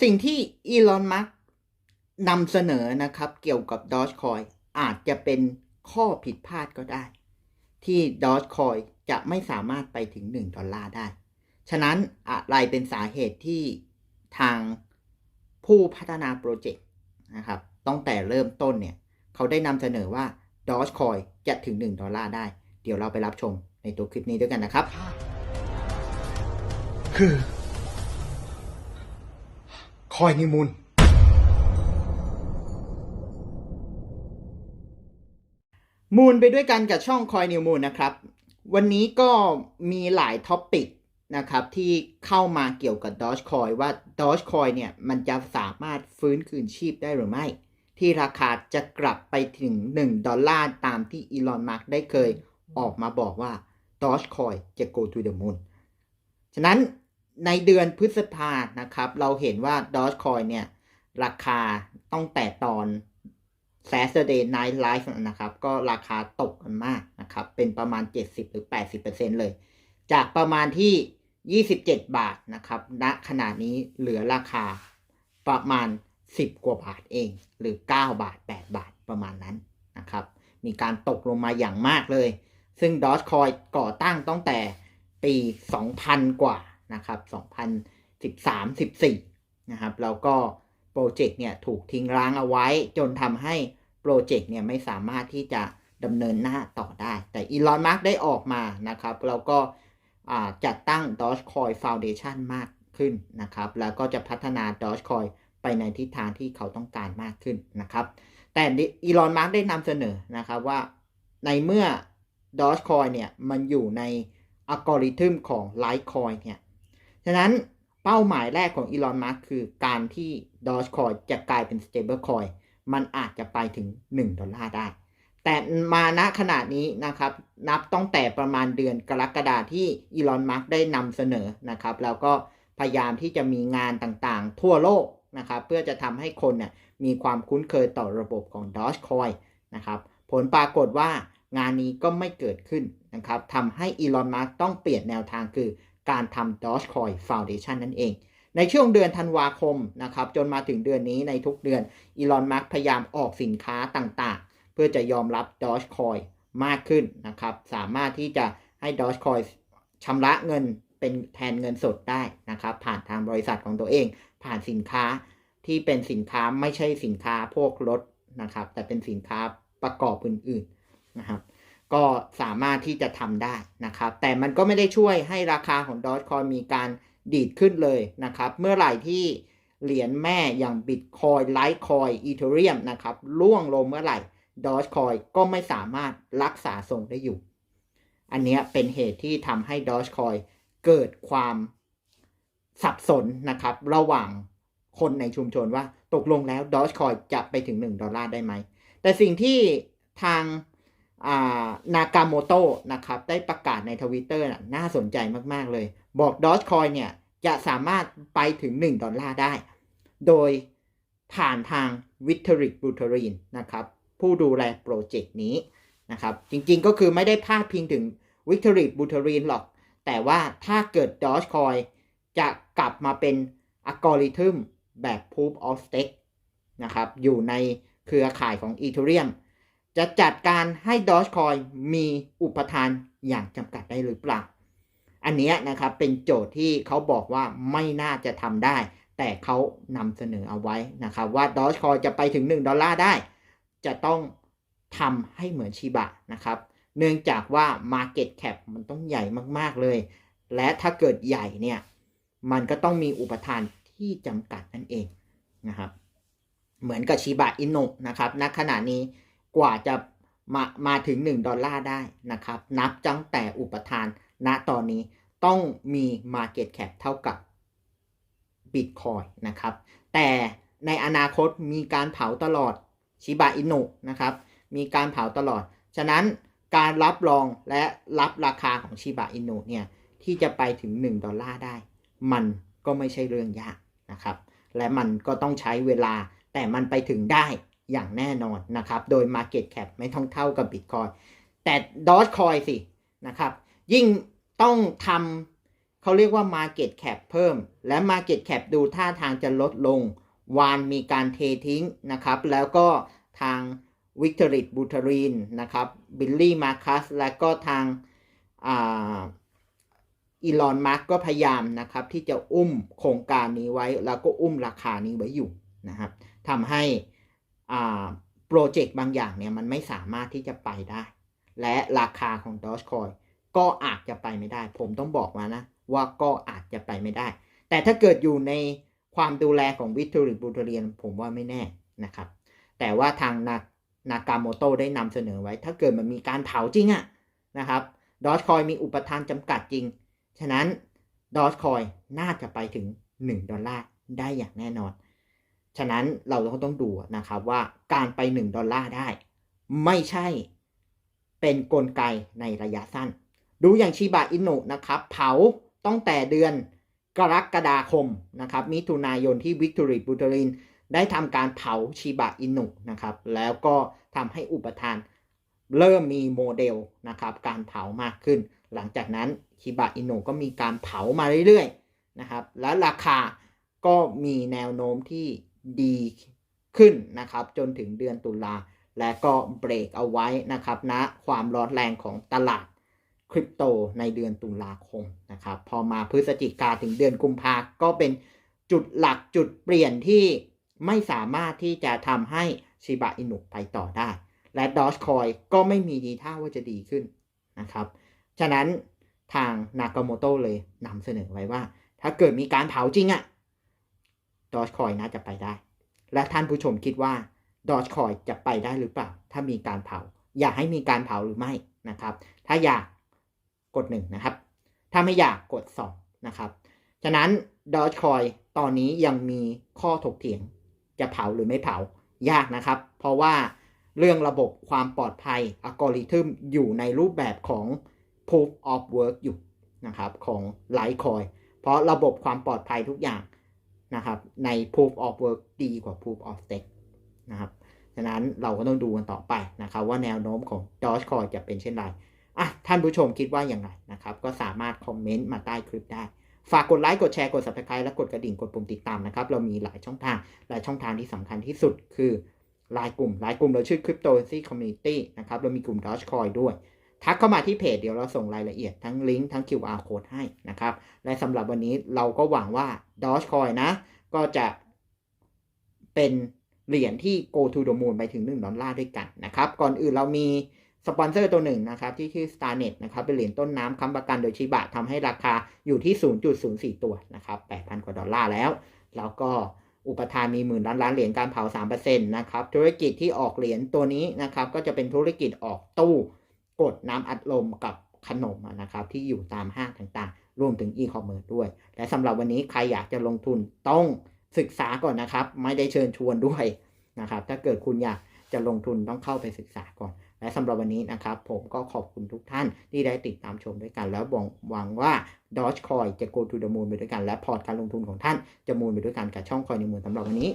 สิ่งที่อีลอนมัสนำเสนอนะครับเกี่ยวกับ Dogecoin อาจจะเป็นข้อผิดพลาดก็ได้ ที่ Dogecoin จะไม่สามารถไปถึง 1 ดอลลาร์ได้ ฉะนั้นอะไรเป็นสาเหตุที่ทางผู้พัฒนาโปรเจกต์นะครับตั้งแต่เริ่มต้นเนี่ย เขาได้นำเสนอว่า Dogecoin จะถึง 1 ดอลลาร์ได้ เดี๋ยวเราไปรับชมในตัวคลิปนี้ด้วยกันนะครับ คือ คอยนิมูลมูลไปด้วยกันกับช่องคอยนิวมูลนะครับ วันนี้ก็มีหลายท็อปปิกนะครับที่เข้ามาเกี่ยวกับ Dogecoin ว่า Dogecoin เนี่ยมันจะสามารถฟื้นคืนชีพได้หรือไม่ ที่ราคาจะกลับไปถึง 1 ดอลลาร์ตามที่อีลอนมัสได้เคยออกมาบอกว่า Dogecoin จะ go to the moon ฉะนั้น ในเดือนพฤษภานะครับ เราเห็นว่า Dogecoin เนี่ย ราคาต้องแต่ตอน Saturday Night Live นะครับ ก็ราคาตกกันมากนะครับ เป็นประมาณ 70 หรือ 80%เลย จากประมาณที่ 27 บาทนะครับณขณะนี้เหลือราคาประมาณ 10 กว่าบาทเอง หรือ 9 บาท 8 บาทประมาณนั้นนะครับ มีการตกลงมาอย่างมากเลย ซึ่ง Dogecoin ก่อตั้งตั้งแต่ปี 2000 กว่า นะครับ2013-14นะครับแล้วก็โปรเจกต์เนี่ยถูกทิ้งร้างเอาไว้จนทำให้โปรเจกต์เนี่ยไม่สามารถที่จะดำเนินหน้าต่อได้ แต่อีลอนมัสได้ออกมานะครับแล้วก็จัดตั้ง Dogecoin Foundation มากขึ้นนะครับ แล้วก็จะพัฒนา Dogecoin ไปในทิศทางที่เขาต้องการมากขึ้นนะครับ แต่อีลอนมัสได้นำเสนอนะครับว่าในเมื่อ Dogecoin เนี่ยมันอยู่ในอัลกอริทึมของ Litecoin เนี่ย ฉะนั้นเป้าหมายแรกของอีลอนมัสคือการที่ Dogecoin จะกลายเป็น Stablecoin มันอาจจะไปถึง 1 ดอลลาร์ได้ แต่มาณขณะนี้นะครับ นับตั้งแต่ประมาณเดือนกรกฎาที่อีลอนมัสได้นำเสนอนะครับ แล้วก็พยายามที่จะมีงานต่างๆ ทั่วโลกนะครับ เพื่อจะทำให้คนเนี่ยมีความคุ้นเคยต่อระบบของ Dogecoin นะครับ ผลปรากฏว่างานนี้ก็ไม่เกิดขึ้นนะครับทำให้อีลอนมัสต้องเปลี่ยนแนวทางคือ การทำ Dogecoin Foundation นั่นเอง ในช่วงเดือนธันวาคมนะครับจนมาถึงเดือนนี้ในทุกเดือนอีลอนมัสพยายามออกสินค้าต่างๆ เพื่อจะยอมรับ Dogecoin มากขึ้นนะครับ สามารถที่จะให้ Dogecoin ชำระเงินเป็นแทนเงินสดได้นะครับ ผ่านทางบริษัทของตัวเอง ผ่านสินค้าที่เป็นสินค้าไม่ใช่สินค้าพวกรถนะครับ แต่เป็นสินค้าประกอบอื่นๆนะครับ ก็สามารถที่จะทำได้นะครับ แต่มันก็ไม่ได้ช่วยให้ราคาของ Dogecoin มีการดีดขึ้นเลยนะครับ เมื่อไหร่ที่เหรียญแม่อย่าง Bitcoin Litecoin Ethereum นะครับล่วงลงเมื่อไหร่ Dogecoin ก็ไม่สามารถรักษาทรงได้อยู่ อันนี้เป็นเหตุที่ทำให้ Dogecoin เกิดความสับสนนะครับ ระหว่างคนในชุมชนว่าตกลงแล้ว Dogecoin จะไปถึง 1 ดอลลาร์ได้ไหม แต่สิ่งที่ทาง นากาโมโตะนะครับได้ประกาศในทวิตเตอร์น่าสนใจมาก ๆ เลย บอก Dogecoin เนี่ย จะสามารถไปถึง 1 ดอลลาร์ได้ โดยผ่านทางวิทริกบูเทอรีนนะครับ ผู้ดูแลโปรเจกต์นี้นะครับ จริงๆก็คือไม่ได้พาดพิงถึงวิทริกบูเทอรีนหรอก แต่ว่าถ้าเกิด Dogecoin จะกลับมาเป็นอัลกอริทึมแบบ Proof of Stake นะครับ อยู่ในเครือข่ายของ Ethereum จะจัดการให้ Dogecoin มีอุปทานอย่างจำกัดได้หรือเปล่า อันนี้นะครับเป็นโจทย์ที่เขาบอกว่าไม่น่าจะทำได้ แต่เขานำเสนอเอาไว้นะครับว่า Dogecoin จะไปถึง 1 ดอลลาร์ได้ จะต้องทำให้เหมือนชิบะนะครับ เนื่องจากว่า Market Cap มันต้องใหญ่มากๆเลย และถ้าเกิดใหญ่เนี่ยมันก็ต้องมีอุปทานที่จำกัดนั่นเองนะครับ เหมือนกับชิบะอินโนนะครับณขณะนี้ กว่าจะมามาถึง 1 ดอลลาร์ได้นะครับ นับจังแต่อุปทานณตอนนี้ต้องมี Market Cap เท่ากับ Bitcoin นะครับ แต่ในอนาคตมีการเผาตลอดชิบะอินโนนะครับ มีการเผาตลอด ฉะนั้นการรับรองและรับราคาของชิบะอินโนเนี่ย ที่จะไปถึง 1 ดอลลาร์ได้ มันก็ไม่ใช่เรื่องยากนะครับ และมันก็ต้องใช้เวลาแต่มันไปถึงได้ อย่างแน่นอนนะครับ โดย Market Cap ไม่ต้องเท่ากับ Bitcoin แต่ Dogecoin สินะครับ ยิ่งต้องทำเขาเรียกว่า Market Cap เพิ่ม และ Market Cap ดูท่าทางจะลดลง วานมีการเททิ้งนะครับ แล้วก็ทางวิกตอริตบูทารีนนะครับบิลลี่มาคัสและก็ทางอีลอนมาร์กก็พยายามนะครับ ที่จะอุ้มโครงการนี้ไว้ แล้วก็อุ้มราคานี้ไว้อยู่นะครับทำให้ โปรเจกต์บางอย่างเนี่ยมันไม่สามารถที่จะไปได้ และราคาของ Dogecoin ก็อาจจะไปไม่ได้ ผมต้องบอกมานะ ว่าก็อาจจะไปไม่ได้ แต่ถ้าเกิดอยู่ในความดูแลของวิทอริบูทเรียน ผมว่าไม่แน่นะครับ แต่ว่าทางนานากาโมโตได้นำเสนอไว้ ถ้าเกิดมันมีการเผาจริงอะนะครับดอ g คอยมีอุปทานจำกัดจริง ฉะนั้นดอ g คอยน่าจะไปถึง 1 ดอลลาร์ได้อย่างแน่นอน ฉะนั้นเราต้องดูนะครับว่าการไป 1 ดอลลาร์ได้ ไม่ใช่เป็นนกลไกในระยะสั้น ดูอย่างชิบะอินุนะครับเผาตั้งแต่เดือนกรกฎาคมนะครับมิถุนายนที่วิกตอรีบูตรินได้ทำการเผาชิบะอินุนะครับแล้วก็ทำให้อุปทานเริ่มมีโมเดลนะครับการเผามากขึ้น หลังจากนั้นชิบะอินุก็มีการเผามาเรื่อยๆนะครับและราคาก็มีแนวโน้มที่ ดีขึ้นนะครับ จนถึงเดือนตุลาและก็เบรกเอาไว้นะครับณนะความร้อนแรงของตลาดคริปโตในเดือนตุลาคมนะครับ พอมาพฤศจิกาถึงเดือนกุมภาก็เป็นจุดหลักจุดเปลี่ยนที่ไม่สามารถที่จะทำให้ชิบะอินุไปต่อได้ และดอชคอยก็ไม่มีดีท่าว่าจะดีขึ้นนะครับ ฉะนั้นทางนากาโมโตเลยนำเสนอไว้ว่า ถ้าเกิดมีการเผาจริงอะ ดอชคอยน่าจะไปได้ และท่านผู้ชมคิดว่าดอชคอยจะไปได้หรือเปล่า ถ้ามีการเผา อยากให้มีการเผาหรือไม่นะครับ ถ้าอยากกดหนึ่งนะครับ ถ้าไม่อยากกดสองนะครับฉะนั้นดอชคอยตอนนี้ยังมีข้อถกเถียง จะเผาหรือไม่เผายากนะครับ เพราะว่าเรื่องระบบความปลอดภัยอัลกอริทึมอยู่ในรูปแบบของ proof of work อยู่นะครับ ของ Litecoin เพราะระบบความปลอดภัยทุกอย่าง นะครับใน proof of work ดีกว่า proof of stake นะครับฉะนั้นเราก็ต้องดูกันต่อไปนะครับว่าแนวโน้มของ Dogecoin จะเป็นเช่นไรอะท่านผู้ชมคิดว่าอย่างไรนะครับ ก็สามารถคอมเมนต์มาใต้คลิปได้ ฝากกดไลค์กดแชร์กด subscribe และกดกระดิ่งกดปุ่มติดตามนะครับ เรามีหลายช่องทางหลายช่องทางที่สำคัญที่สุดคือไลน์กลุ่มไลน์กลุ่มเราชื่อ Cryptocurrency Community นะครับเรามีกลุ่ม Dogecoin ด้วย ทักเข้ามาที่เพจเดี๋ยวเราส่งรายละเอียดทั้งลิงก์ทั้ง QR code ให้นะครับ และสำหรับวันนี้เราก็หวังว่า Dogecoin นะ ก็จะเป็นเหรียญที่ go to the moon ไปถึง 1 ดอลลาร์ด้วยกันนะครับ ก่อนอื่นเรามีสปอนเซอร์ตัวหนึ่งนะครับ ที่ชื่อ Starnet นะครับ เป็นเหรียญต้นน้ำค้ำประกันโดยชิบะทำให้ราคาอยู่ที่ 0.04 ตัวนะครับ 8,000 กว่าดอลลาร์แล้ว แล้วก็อุปทานมีหมื่นล้านล้านเหรียญการเผา 3%นะครับ ธุรกิจที่ออกเหรียญตัวนี้นะครับ ก็จะเป็นธุรกิจออกตู้ กดน้ำอัดลมกับขนมนะครับที่อยู่ตามห้างต่างๆ รวมถึงอีคอมเมิร์ซด้วย และสำหรับวันนี้ใครอยากจะลงทุนต้องศึกษาก่อนนะครับ ไม่ได้เชิญชวนด้วยนะครับ ถ้าเกิดคุณอยากจะลงทุนต้องเข้าไปศึกษาก่อน และสำหรับวันนี้นะครับ ผมก็ขอบคุณทุกท่านที่ได้ติดตามชมด้วยกัน แล้วหวังว่า Dogecoin จะ go to the moon ไปด้วยกัน และพอร์ตการลงทุนของท่านจะมูนไปด้วยกันกับช่องคอยในมือสำหรับวันนี้